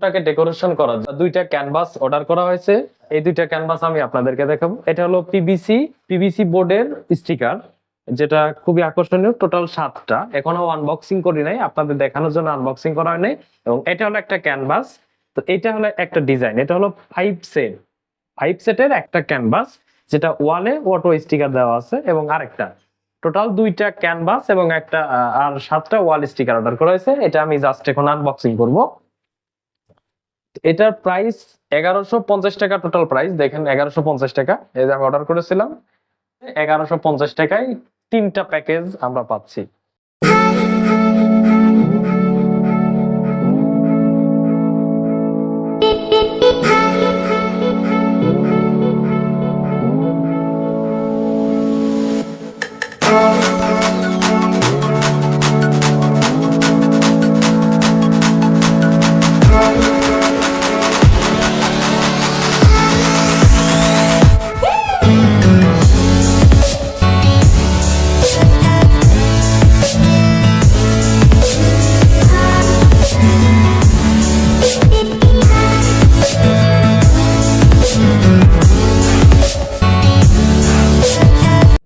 রুমটাকে decoration জন্য দুইটা canvas order করা হয়েছে। এই দুইটা ক্যানভাস আমি আপনাদেরকে দেখাবো। এটা হলো পিবিসি পিবিসি বোর্ডের স্টিকার যেটা খুবই আকর্ষণীয়। টোটাল সাতটা। এখনও আনবক্সিং করি নাই। আপনাদের দেখানোর জন্য আনবক্সিং করা হয়নি। এবং এটা হলো একটা ক্যানভাস তো এটা হলো একটা ডিজাইন এটা হলো ফাইভ সেট ফাইভ সেটের একটা ক্যানভাস যেটা ওয়ালে অটো স্টিকার দেওয়া আছে এবং আরেকটা। টোটাল দুইটা ক্যানভাস এবং একটা আর সাতটা ওয়াল স্টিকার অর্ডার করা হয়েছে। এটা আমি জাস্ট এখন আনবক্সিং করব। এটার প্রাইস এগারোশো পঞ্চাশ টাকা টোটাল প্রাইস দেখেন এগারোশো পঞ্চাশ টাকা। এই যে আমি অর্ডার করেছিলাম, এগারোশো পঞ্চাশ টাকায় তিনটা প্যাকেজ আমরা পাচ্ছি।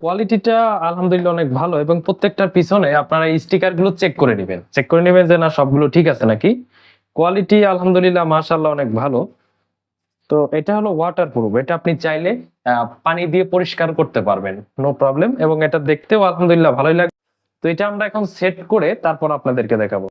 কোয়ালিটিটা আলহামদুলিল্লাহ অনেক ভালো এবং প্রত্যেকটার পিছনে আপনারা এই স্টিকারগুলো চেক করে নেবেন। চেক করে নেবেন যে না, সবগুলো ঠিক আছে নাকি? কোয়ালিটি আলহামদুলিল্লাহ মাশাআল্লাহ অনেক ভালো। তো এটা হলো ওয়াটার প্রুফ এটা আপনি চাইলে পানি দিয়ে পরিষ্কার করতে পারবেন নো প্রবলেম এবং এটা দেখতেও আলহামদুলিল্লাহ ভালোই লাগে তো এটা আমরা এখন সেট করে তারপর আপনাদেরকে দেখাবো।